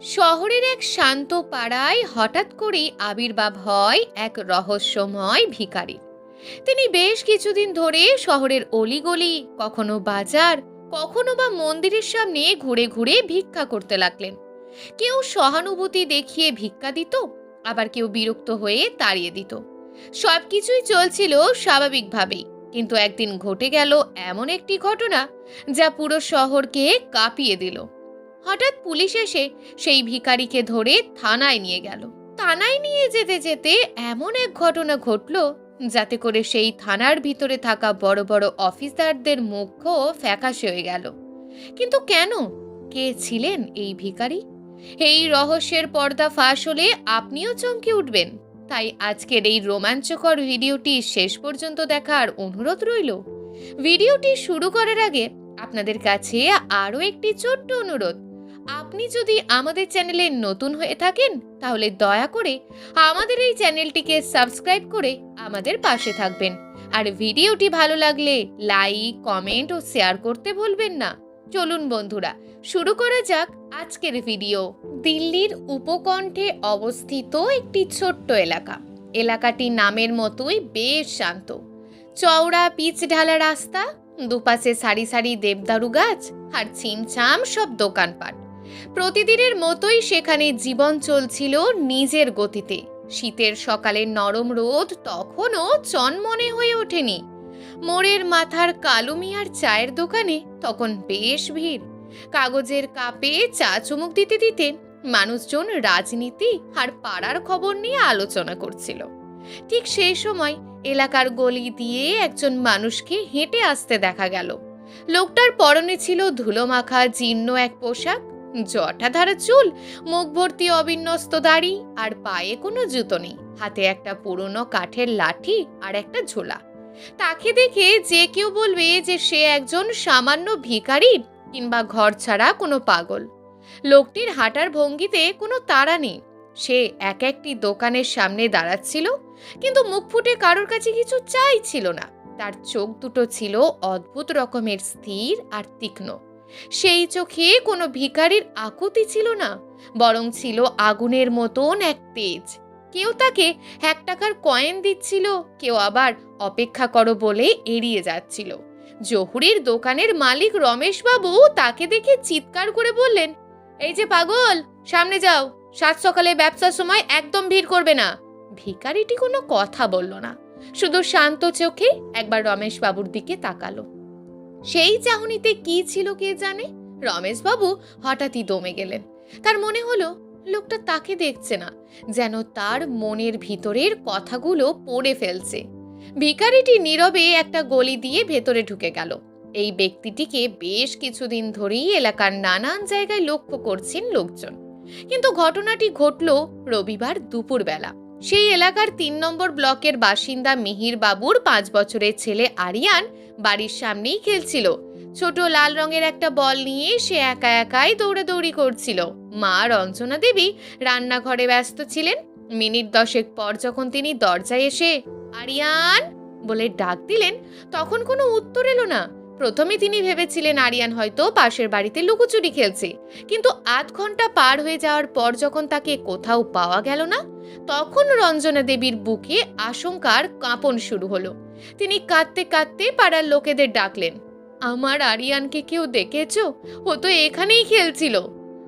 শহরের এক শান্ত পাড়ায় হঠাৎ করেই আবির্ভাব হয় এক রহস্যময় ভিখারি। তিনি বেশ কিছুদিন ধরে শহরের অলিগলি, কখনো বাজার, কখনো বা মন্দিরের সামনে ঘুরে ঘুরে ভিক্ষা করতে লাগলেন। কেউ সহানুভূতি দেখিয়ে ভিক্ষা দিত, আবার কেউ বিরক্ত হয়ে তাড়িয়ে দিত। সব কিছুই চলছিল স্বাভাবিকভাবেই, কিন্তু একদিন ঘটে গেল এমন একটি ঘটনা যা পুরো শহরকে কাঁপিয়ে দিল। হঠাৎ পুলিশ এসে সেই ভিখারিকে ধরে থানায় নিয়ে গেল। থানায় নিয়ে যেতে যেতে এমন এক ঘটনা ঘটল যাতে করে সেই থানার ভিতরে থাকা বড় বড় অফিসারদের মুখও ফ্যাকাশে হয়ে গেল। কিন্তু কেন? কে ছিলেন এই ভিখারি? এই রহস্যের পর্দা ফাঁস হলে আপনিও চমকে উঠবেন। তাই আজকের এই রোমাঞ্চকর ভিডিওটি শেষ পর্যন্ত দেখার অনুরোধ রইল। ভিডিওটি শুরু করার আগে আপনাদের কাছে আরও একটি ছোট্ট অনুরোধ। আপনি যদি আমাদের চ্যানেলে নতুন হয়ে থাকেন, তাহলে দয়া করে আমাদের এই চ্যানেলটিকে সাবস্ক্রাইব করে আমাদের পাশে থাকবেন। আর ভিডিওটি ভালো লাগলে লাইক, কমেন্ট ও শেয়ার করতে ভুলবেন না। চলুন বন্ধুরা, শুরু করা যাক আজকের ভিডিও। দিল্লির উপকণ্ঠে অবস্থিত একটি ছোট্ট এলাকা। এলাকাটি নামের মতোই বেশ শান্ত। চওড়া পিচ ঢালা রাস্তা, দুপাশে সারি সারি দেবদারু গাছ আর ছিমছাম সব দোকানপাট। প্রতিদিনের মতোই সেখানে জীবন চলছিল নিজের গতিতে। শীতের সকালের নরম রোদ তখনও চনমনে হয়ে ওঠেনি। মোড়ের মাথার কালো মিয়ার চায়ের দোকানে তখন বেশ ভিড়। কাগজের কাপে চা চুমুক দিতে দিতে মানুষজন রাজনীতি আর পাড়ার খবর নিয়ে আলোচনা করছিল। ঠিক সেই সময় এলাকার গলি দিয়ে একজন মানুষকে হেঁটে আসতে দেখা গেল। লোকটার পরনে ছিল ধুলো মাখা জীর্ণ এক পোশাক জটাধারা চুল মুখ ভর্তি অবিন্যস্ত দাড়ি আর পায়ে কোনো জুতো নেই। হাতে একটা পুরনো কাঠের লাঠি আর একটা ঝোলা। তাকে দেখে যে কেউ বলবে যে সে একজন সামান্য ভিখারি কিংবা ঘর ছাড়া কোনো পাগল। লোকটির হাঁটার ভঙ্গিতে কোনো তাড়া নেই। সে এক একটি দোকানের সামনে দাঁড়াচ্ছিল, কিন্তু মুখ ফুটে কারোর কাছে কিছু চাইছিল না। তার চোখ দুটো ছিল অদ্ভুত রকমের স্থির আর তীক্ষ্ণ। সেই চোখে কোনো ভিখারির আকুতি ছিল না, বরং ছিল আগুনের মতন এক তেজ। কেউ তাকে এক টাকার কয়েন দিচ্ছিল, কেউ আবার অপেক্ষা করো বলে এড়িয়ে যাচ্ছিল। জহুরির দোকানের মালিক রমেশবাবু তাকে দেখে চিৎকার করে বললেন, এই যে পাগল, সামনে যাও, সাত সকালে ব্যবসার সময় একদম ভিড় করবে না। ভিখারিটি কোনো কথা বলল না, শুধু শান্ত চোখে একবার রমেশবাবুর দিকে তাকালো। সেই চাহনিতে কি ছিল কে জানে? রমেশবাবু হঠাৎই দমে গেলেন। তার মনে হলো, লোকটা তাকে দেখছে না, যেন তার মনের ভিতরের কথাগুলো পড়ে ফেলছে। ভিকারিটি নীরবে একটা গলি দিয়ে ভেতরে ঢুকে গেল। এই ব্যক্তিটিকে বেশ কিছুদিন ধরেই এলাকার নানান জায়গায় লক্ষ্য করছেন লোকজন। কিন্তু ঘটনাটি ঘটল রবিবার দুপুরবেলা। সেই এলাকার তিন নম্বর ব্লকের বাসিন্দা মিহির বাবুর পাঁচ বছরের ছেলে আরিয়ান বাড়ির সামনেই খেলছিল। ছোট লাল রঙের একটা বল নিয়ে সে একা একাই দৌড়াদৌড়ি করছিল। মা রঞ্জনা দেবী রান্নাঘরে ব্যস্ত ছিলেন। মিনিট দশেক পর যখন তিনি দরজায় এসে আরিয়ান বলে ডাক দিলেন, তখন কোনো উত্তর এলো না। প্রথমে তিনি ভেবেছিলেন আরিয়ান হয়তো পাশের বাড়িতে লুকোচুরি খেলছে। কিন্তু আধ ঘণ্টা পার হয়ে যাওয়ার পর যখন তাকে কোথাও পাওয়া গেল না তখন রঞ্জনা দেবীর বুকে আশঙ্কার কাঁপন শুরু হলো। তিনি কাঁদতে কাঁদতে পাড়ার লোকেদের ডাকলেন, আমার আরিয়ানকে কেউ দেখেছ? ও তো এখানেই খেলছিল।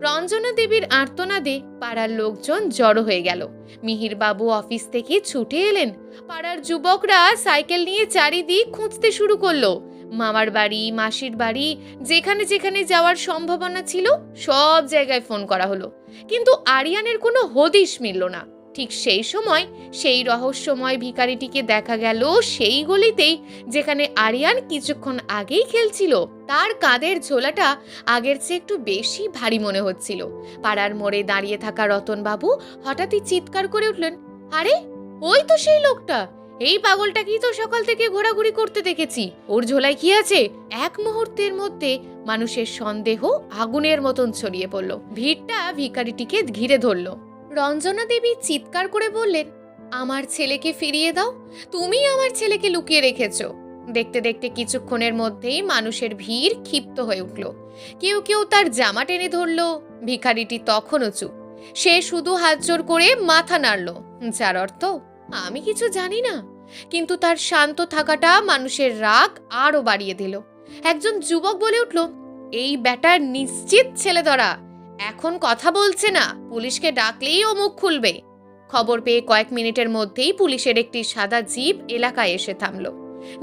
রঞ্জনা দেবীর আর্তনাদে পাড়ার লোকজন জড়ো হয়ে গেল। মিহির বাবু অফিস থেকে ছুটে এলেন। পাড়ার যুবকরা সাইকেল নিয়ে চারিদিক খুঁজতে শুরু করল। মামার বাড়ি, মাসির বাড়ি, যেখানে যেখানে যাওয়ার সম্ভাবনা ছিল, সব জায়গায় ফোন করা হলো। কিন্তু আরিয়ানের কোনো হদিশ মিলল না। ঠিক সেই সময়, সেই রহস্যময় ভিখারিটিকে দেখা গেল সেই গলিতেই, যেখানে আরিয়ান কিছুক্ষণ আগেই খেলছিল। তার কাঁধের ঝোলাটা আগের চেয়ে একটু বেশি ভারী মনে হচ্ছিল। পাড়ার মোড়ে দাঁড়িয়ে থাকা রতনবাবু হঠাৎই চিৎকার করে উঠলেন, আরে, ওই তো সেই লোকটা! এই পাগলটাকেই তো সকাল থেকে ঘোরাঘুরি করতে দেখেছি। ওর ঝোলায় কি আছে? এক মুহূর্তের মধ্যে মানুষের সন্দেহ আগুনের মতন ছড়িয়ে পড়ল। ভিড়টা ভিকারিটিকে ঘিরে ধরল। রঞ্জনা দেবী চিৎকার করে বললেন, আমার ছেলেকে ফিরিয়ে দাও, তুমি আমার ছেলেকে লুকিয়ে রেখেছো। দেখতে দেখতে কিছুক্ষণের মধ্যেই মানুষের ভিড় ক্ষিপ্ত হয়ে উঠল। কেউ কেউ তার জামা টেনে ধরল, ভিখারিটি তখনও চুপ। সে শুধু হাত জোর করে মাথা নাড়ল, যার অর্থ, আমি কিছু জানি না। কিন্তু তার শান্ত থাকাটা মানুষের রাগ আরও বাড়িয়ে দিল। একজন যুবক বলে উঠল, এই ব্যাটার নিশ্চিত ছেলে ধরা এখন কথা বলছে না। পুলিশকে ডাকলেই ও মুখ খুলবে। খবর পেয়ে কয়েক মিনিটের মধ্যেই পুলিশের একটি সাদা জিপ এলাকায় এসে থামল।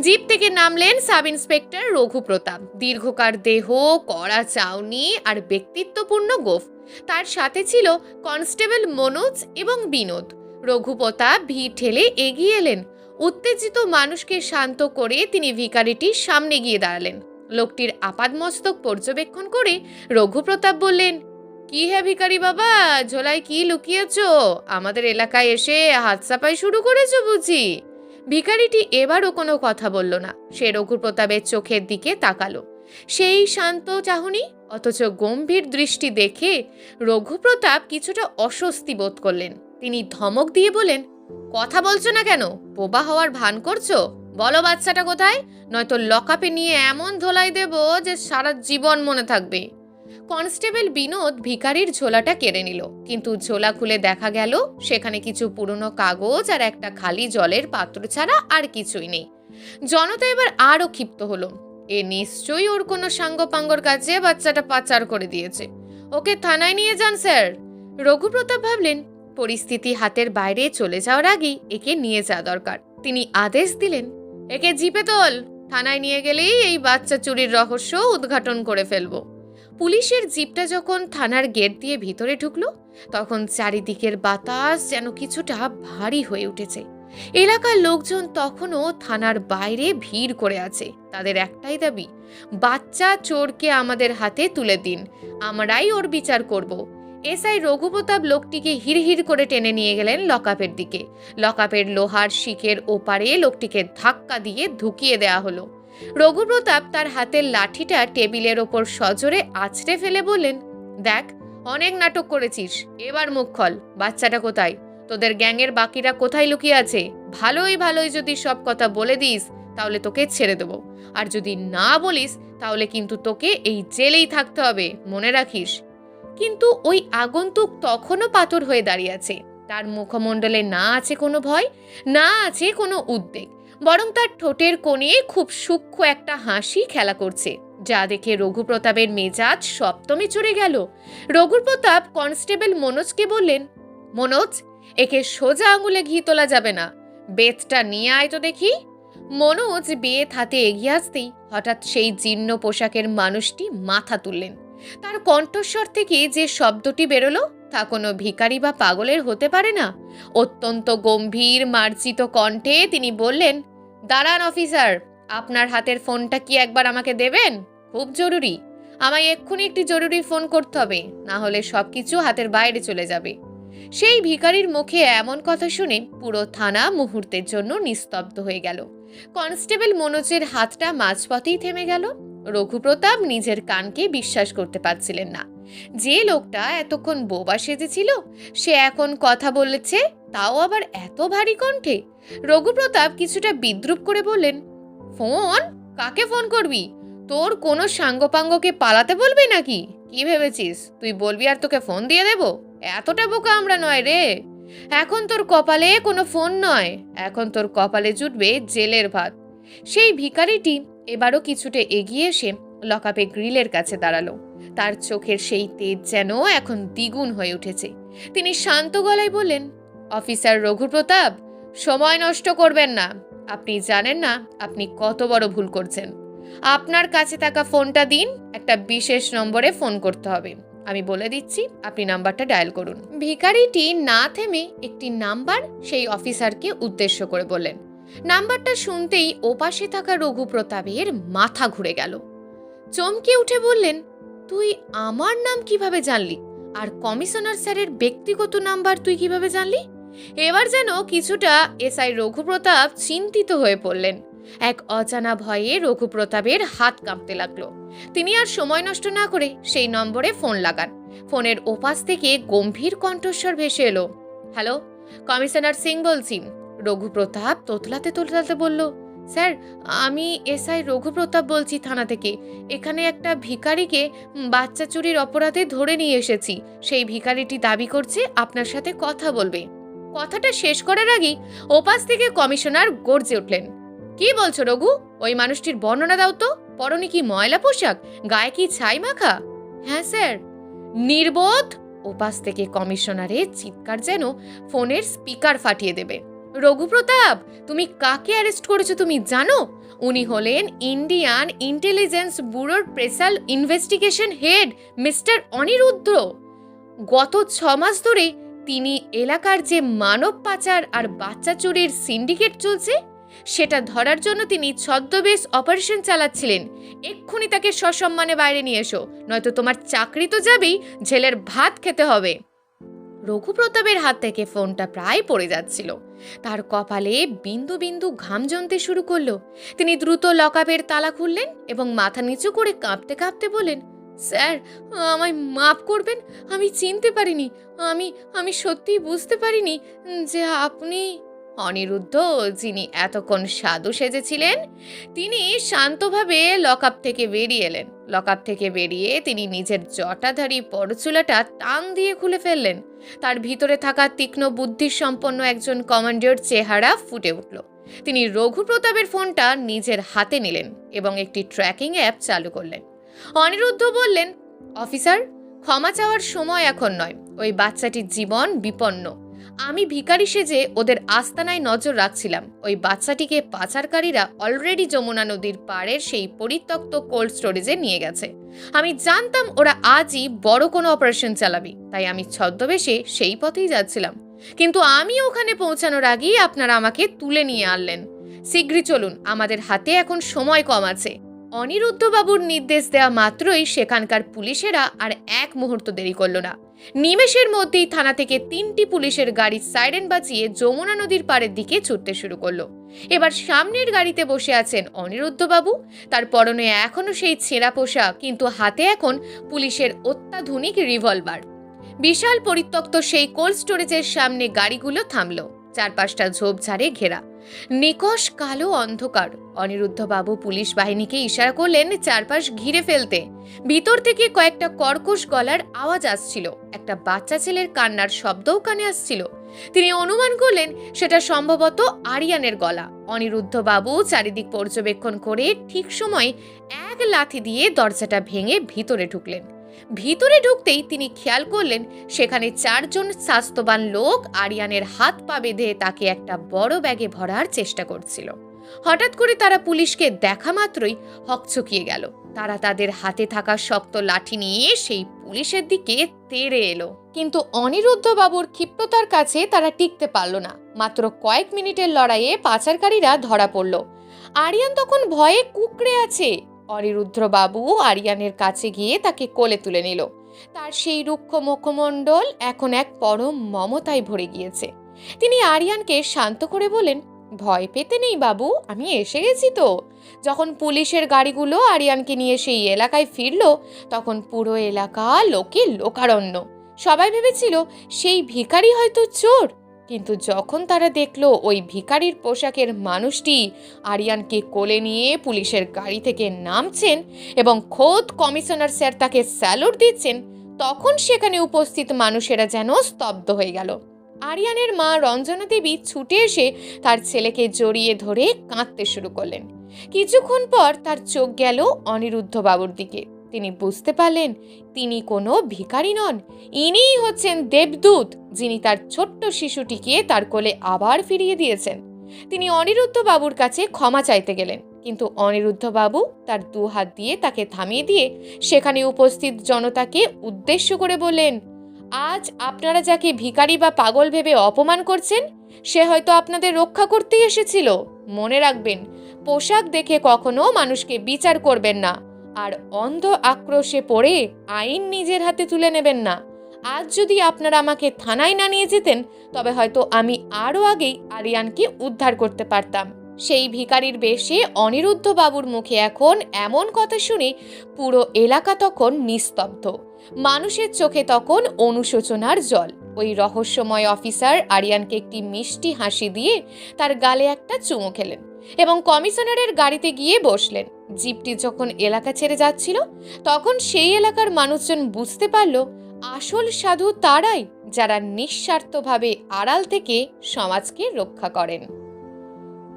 জিপ থেকে নামলেন সাব ইন্সপেক্টর রঘু প্রতাপ। দীর্ঘকার দেহ, কড়া চাউনি আর ব্যক্তিত্বপূর্ণ গোফ। তার সাথে ছিল কনস্টেবল মনোজ এবং বিনোদ। রঘু প্রতাপ ভিড় ঠেলে এগিয়ে এলেন। উত্তেজিত মানুষকে শান্ত করে তিনি ভিখারিটির সামনে গিয়ে দাঁড়ালেন। লোকটির আপাদমস্তক পর্যবেক্ষণ করে রঘুপ্রতাপ বললেন কি হে ভিখারি বাবা? ঝোলায় কি লুকিয়েছ? আমাদের এলাকায় এসে হাত সাপাই শুরু করেছ বুঝি। ভিখারিটি এবারও কোনো কথা বলল না। সে রঘুপ্রতাপের চোখের দিকে তাকালো। সেই শান্ত চাহনি, অথচ গম্ভীর দৃষ্টি দেখে রঘুপ্রতাপ কিছুটা অস্বস্তি বোধ করলেন। তিনি ধমক দিয়ে বলেন কথা বলছো না কেন? বোবা হওয়ার ভান করছ? বলো বাচ্চাটা কোথায়? নয়তো লকাপে নিয়ে এমন ধোলাই দেব যে সারা জীবন মনে থাকবে। কনস্টেবল বিনোদ ভিখারির ঝোলাটা কেড়ে নিল। কিন্তু ঝোলা খুলে দেখা গেল, সেখানে কিছু পুরনো কাগজ আর একটা খালি জলের পাত্র ছাড়া আর কিছুই নেই। জনতা এবার আরও ক্ষিপ্ত হলো। এ নিশ্চয়ই ওর কোনো সাঙ্গপাঙ্গর কাছে বাচ্চাটা পাচার করে দিয়েছে। ওকে থানায় নিয়ে যান, স্যার। রঘুপ্রতাপ ভাবলেন, পরিস্থিতি হাতের বাইরে চলে যাওয়ার আগেই একে নিয়ে যাওয়া দরকার। তিনি আদেশ দিলেন, একে জিপে তোল। থানায় নিয়ে গেলেই এই বাচ্চা চুরির রহস্য উদ্ঘাটন করে ফেলব। পুলিশের জিপটা যখন থানার গেট দিয়ে ভিতরে ঢুকলো, তখন চারিদিকের বাতাস যেন কিছুটা ভারী হয়ে উঠেছে। এলাকার লোকজন তখনও থানার বাইরে ভিড় করে আছে। তাদের একটাই দাবি, বাচ্চা চোরকে আমাদের হাতে তুলে দিন, আমরাই ওর বিচার করব। এসআই রঘুপ্রতাপ লোকটিকে হিড়হিড় করে টেনে নিয়ে গেলেন লকআপের দিকে। লকআপের লোহার শিখের ওপারে লোকটিকে ধাক্কা দিয়ে ঢুকিয়ে দেয়া হলো। রঘুপ্রতাপ তার হাতের লাঠিটা টেবিলের ওপর সজোরে আছড়ে ফেলে বললেন, দেখ, অনেক নাটক করেছিস, এবার মুখ খল, বাচ্চাটা কোথায়? তোদের গ্যাংয়ের বাকিরা কোথায় লুকিয়ে আছে? ভালোই ভালোই যদি সব কথা বলে দিস, তাহলে তোকে ছেড়ে দেবো। আর যদি না বলিস, তাহলে কিন্তু তোকে এই জেলেই থাকতে হবে, মনে রাখিস। কিন্তু ওই আগন্তুক তখনও পাথর হয়ে দাঁড়িয়ে আছে। তার মুখমণ্ডলে না আছে কোনো ভয়, না আছে কোনো উদ্বেগ। বরং তার ঠোঁটের কোণে খুব সূক্ষ্ম একটা হাসি খেলা করছে, যা দেখে রঘুপ্রতাপের মেজাজ সপ্তমে চড়ে গেল। রঘুপ্রতাপ কনস্টেবল মনোজকে বললেন, মনোজ, একে সোজা আঙুলে ঘি তোলা যাবে না। বেতটা নিয়ে আয় তো দেখি। মনোজ বেত হাতে এগিয়ে আসতেই হঠাৎ সেই জীর্ণ পোশাকের মানুষটি মাথা তুললেন। তার কণ্ঠস্বর থেকে যে শব্দটি বেরোলো তা কোনো ভিকারি বা পাগলের হতে পারে না? অত্যন্ত গম্ভীর, মার্জিত কণ্ঠে তিনি বললেন, দাঁড়ান অফিসার, আপনার হাতের ফোনটা কি একবার আমাকে দেবেন? খুব জরুরি। আমায় এক্ষুনি একটি জরুরি ফোন করতে হবে, না হলে সব কিছু হাতের বাইরে চলে যাবে। সেই ভিখারির মুখে এমন কথা শুনে পুরো থানা মুহূর্তের জন্য নিস্তব্ধ হয়ে গেল। কনস্টেবল মনোজের হাতটা মাঝপথেই থেমে গেল। রঘুপ্রতাপ নিজের কানকে বিশ্বাস করতে পারছিলেন না। যে লোকটা এতক্ষণ বোবা সেজেছিল, সে এখন কথা বলেছে, তাও আবার এত ভারী কণ্ঠে। রঘুপ্রতাপ কিছুটা বিদ্রুপ করে বললেন, ফোন? কাকে ফোন করবি? তোর কোনো সাঙ্গপাঙ্গকে পালাতে বলবি নাকি? কি ভেবেছিস? তুই বলবি আর তোকে ফোন দিয়ে দেব? এতটা বোকা আমরা নয় রে। এখন তোর কপালে কোনো ফোন নয়। এখন তোর কপালে জুটবে জেলের ভাত। সেই ভিখারিটি এবারও কিছুটা এগিয়ে এসে লকাপে গ্রিলের কাছে দাঁড়াল। তার চোখের সেই তেজ যেন এখন দ্বিগুণ হয়ে উঠেছে। তিনি শান্ত গলায় বললেন, অফিসার রঘুপ্রতাপ, সময় নষ্ট করবেন না। আপনি জানেন না, আপনি কত বড় ভুল করছেন। আপনার কাছে থাকা ফোনটা দিন, একটা বিশেষ নম্বরে ফোন করতে হবে। আমি বলে দিচ্ছি, আপনি নাম্বারটা ডায়াল করুন। ভিখারিটি না থেমে একটি নাম্বার সেই অফিসারকে উদ্দেশ্য করে বললেন নাম্বারটা শুনতেই ওপাশে থাকা রঘুপ্রতাপের মাথা ঘুরে গেল। চমকে উঠে বললেন, তুই আমার নাম কীভাবে জানলি? আর কমিশনার স্যারের ব্যক্তিগত নাম্বার তুই কীভাবে জানলি? এবার যেন কিছুটা এসআই রঘুপ্রতাপ চিন্তিত হয়ে পড়লেন। এক অজানা ভয়ে রঘুপ্রতাপের হাত কাঁপতে লাগল। তিনি আর সময় নষ্ট না করে সেই নম্বরে ফোন লাগান। ফোনের ওপাশ থেকে গম্ভীর কণ্ঠস্বর ভেসে এলো, হ্যালো, কমিশনার সিং বলছি। রঘুপ্রতাপ তোতলাতে তোতলাতে বলল, স্যার, আমি এসআই রঘুপ্রতাপ বলছি থানা থেকে। এখানে একটা ভিখারিকে বাচ্চা চুরির অপরাধে ধরে নিয়ে এসেছি। সেই ভিখারিটি দাবি করছে আপনার সাথে কথা বলবে। কথাটা শেষ করার আগেই ওপাশ থেকে কমিশনার গর্জে উঠলেন। কি বলছো রঘু? ওই মানুষটির বর্ণনা দাও তো। পরনে কি ময়লা পোশাক? গায়ে কি ছাই মাখা? হ্যাঁ স্যার। নির্বোধ! ওপাশ থেকে কমিশনারের চিৎকার যেন ফোনের স্পিকার ফাটিয়ে দেবে। রঘুপ্রতাপ, তুমি কাকে অ্যারেস্ট করেছ তুমি জানো? উনি হলেন ইন্ডিয়ান ইন্টেলিজেন্স ব্যুরোর special investigation head mister Aniruddha. গত ছ মাস ধরে তিনি এলাকার যে মানব পাচার আর বাচ্চা চুরির সিন্ডিকেট চলছে, সেটা ধরার জন্য তিনি ছদ্মবেশ অপারেশন চালাচ্ছিলেন। এক্ষুনি তাকে সসম্মানে বাইরে নিয়ে এসো, নয়তো তোমার চাকরি তো যাবেই, ঝেলের ভাত খেতে হবে। রঘুপ্রতাপের হাত থেকে ফোনটা প্রায় পড়ে যাচ্ছিল। তার কপালে বিন্দু বিন্দু ঘাম জমতে শুরু করল। তিনি দ্রুত লকাপের তালা খুললেন এবং মাথা নিচু করে কাঁপতে কাঁপতে বলেন স্যার, আমায় মাফ করবেন, আমি চিনতে পারিনি, আমি আমি সত্যিই বুঝতে পারিনি যে আপনি অনিরুদ্ধ, যিনি এতক্ষণ সাধু সেজেছিলেন, তিনি শান্তভাবে লকআপ থেকে বেরিয়ে এলেন। লকআপ থেকে বেরিয়ে তিনি নিজের জটাধারী পরচুলাটা টান দিয়ে খুলে ফেললেন। তার ভিতরে থাকা তীক্ষ্ণ বুদ্ধির সম্পন্ন একজন কমান্ডার চেহারা ফুটে উঠল। তিনি রঘুপ্রতাপের ফোনটা নিজের হাতে নিলেন এবং একটি ট্র্যাকিং অ্যাপ চালু করলেন। অনিরুদ্ধ বললেন, অফিসার, ক্ষমা চাওয়ার সময় এখন নয়। ওই বাচ্চাটির জীবন বিপন্ন। আমি ভিকারি সেজে ওদের আস্তানায় নজর রাখছিলাম। ওই বাচ্চাটিকে পাচারকারীরা অলরেডি যমুনা নদীর পাড়ের সেই পরিত্যক্ত কোল্ড স্টোরেজে নিয়ে গেছে। আমি জানতাম ওরা আজই বড় কোনো অপারেশন চালাবি, তাই আমি ছদ্মবেশে সেই পথেই যাচ্ছিলাম। কিন্তু আমি ওখানে পৌঁছানোর আগেই আপনারা আমাকে তুলে নিয়ে আনলেন। শীঘ্রই চলুন, আমাদের হাতে এখন সময় কম আছে। অনিরুদ্ধবাবুর নির্দেশ দেওয়া মাত্রই সেখানকার পুলিশেরা আর এক মুহূর্ত দেরি করল না। নিমেষের মধ্যেই থানা থেকে তিনটি পুলিশের গাড়ির সাইরেন বাজিয়ে যমুনা নদীর পাড়ের দিকে ছুটতে শুরু করল। এবার সামনের গাড়িতে বসে আছেন অনিরুদ্ধবাবু তার পরনে এখনও সেই ছেঁড়া পোশাক, কিন্তু হাতে এখন পুলিশের অত্যাধুনিক রিভলভার। বিশাল পরিত্যক্ত সেই কোল্ড স্টোরেজের সামনে গাড়িগুলো থামলো। চারপাশটা ঝোপঝাড়ে ঘেরা। নিকশ কালো অন্ধকার। অনিরুদ্ধবাবু পুলিশ বাহিনীকে ইশারা করলেন চারপাশ ঘিরে ফেলতে। ভিতর থেকে কয়েকটা কর্কশ গলার আওয়াজ আসছিল। একটা বাচ্চা ছেলের কান্নার শব্দও কানে আসছিল। তিনি অনুমান করলেন সেটা সম্ভবত আরিয়ানের গলা। অনিরুদ্ধবাবু চারিদিক পর্যবেক্ষণ করে ঠিক সময় এক লাথি দিয়ে দরজাটা ভেঙে ভিতরে ঢুকলেন। ভিতরে ঢুকতেই তিনি খেয়াল করলেন, সেখানে চারজন স্বাস্থ্যবান লোক আরিয়ানের হাত পা বেঁধে তাকে একটা বড় ব্যাগে ভরার চেষ্টা করছিল। হঠাৎ করে তারা পুলিশকে দেখা মাত্রই হকচকিয়ে গেল। তারা তাদের হাতে থাকা শক্ত লাঠি নিয়ে সেই পুলিশের দিকে তেড়ে এলো। কিন্তু অনিরুদ্ধ বাবুর ক্ষিপ্রতার কাছে তারা টিকতে পারল না। মাত্র কয়েক মিনিটের লড়াইয়ে পাচারকারীরা ধরা পড়ল। আরিয়ান তখন ভয়ে কুকড়ে আছে। অনিরুদ্ধ বাবু আরিয়ানের কাছে গিয়ে তাকে কোলে তুলে নিল। তার সেই রুক্ষ মুখমণ্ডল এখন এক পরম মমতায় ভরে গিয়েছে। তিনি আরিয়ানকে শান্ত করে বলেন ভয় পেতে নেই বাবু, আমি এসে গেছি তো। যখন পুলিশের গাড়িগুলো আরিয়ানকে নিয়ে সেই এলাকায় ফিরল, তখন পুরো এলাকা লোকে লোকারণ্য। সবাই ভেবেছিল, সেই ভিখারি হয়তো চোর। কিন্তু যখন তারা দেখল ওই ভিখারির পোশাকের মানুষটি আরিয়ানকে কোলে নিয়ে পুলিশের গাড়ি থেকে নামছেন এবং খোদ কমিশনার স্যার তাকে স্যালুট দিচ্ছেন, তখন সেখানে উপস্থিত মানুষেরা যেন স্তব্ধ হয়ে গেল। আরিয়ানের মা রঞ্জনা দেবী ছুটে এসে তার ছেলেকে জড়িয়ে ধরে কাঁদতে শুরু করলেন। কিছুক্ষণ পর তার চোখ গেল অনিরুদ্ধ বাবুর দিকে। তিনি বুঝতে পারলেন তিনি কোনো ভিখারি নন। ইনিই হচ্ছেন দেবদূত, যিনি তার ছোট্ট শিশুটিকে তার কোলে আবার ফিরিয়ে দিয়েছেন। তিনি অনিরুদ্ধ বাবুর কাছে ক্ষমা চাইতে গেলেন, কিন্তু অনিরুদ্ধ বাবু তার দু হাত দিয়ে তাকে থামিয়ে দিয়ে সেখানে উপস্থিত জনতাকে উদ্দেশ্য করে বললেন, আজ আপনারা যাকে ভিখারি বা পাগল ভেবে অপমান করছেন, সে হয়তো আপনাদের রক্ষা করতেই এসেছিল। মনে রাখবেন, পোশাক দেখে কখনো মানুষকে বিচার করবেন না। আর অন্ধ আক্রোশে পড়ে আইন নিজের হাতে তুলে নেবেন না। আজ যদি আপনারা আমাকে থানায় না নিয়ে যেতেন, তবে হয়তো আমি আরও আগেই আরিয়ানকে উদ্ধার করতে পারতাম। সেই ভিখারির বেশে অনিরুদ্ধ বাবুর মুখে এখন এমন কথা শুনে পুরো এলাকা তখন নিস্তব্ধ। মানুষের চোখে তখন অনুশোচনার জল। ওই রহস্যময় অফিসার আরিয়ানকে একটি মিষ্টি হাসি দিয়ে তার গালে একটা চুমো খেলেন এবং কমিশনারের গাড়িতে গিয়ে বসলেন। জিপটি যখন এলাকা ছেড়ে যাচ্ছিল, তখন সেই এলাকার মানুষজন বুঝতে পারল আসল সাধু তারাই যারা নিঃস্বার্থভাবে আড়াল থেকে সমাজকে রক্ষা করেন।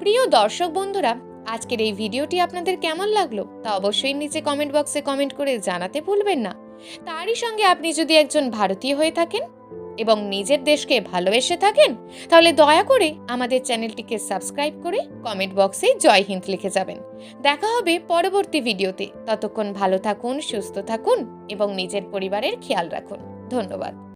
প্রিয় দর্শক বন্ধুরা, আজকের এই ভিডিওটি আপনাদের কেমন লাগল তা অবশ্যই নিচে কমেন্ট বক্সে কমেন্ট করে জানাতে ভুলবেন না। তারই সঙ্গে আপনি যদি একজন ভারতীয় হয়ে থাকেন এবং নিজের দেশকে ভালোবেসে থাকেন, তাহলে দয়া করে আমাদের চ্যানেলটিকে সাবস্ক্রাইব করে কমেন্ট বক্সে জয় হিন্দ লিখে যাবেন। দেখা হবে পরবর্তী ভিডিওতে। ততক্ষণ ভালো থাকুন, সুস্থ থাকুন এবং নিজের পরিবারের খেয়াল রাখুন। ধন্যবাদ।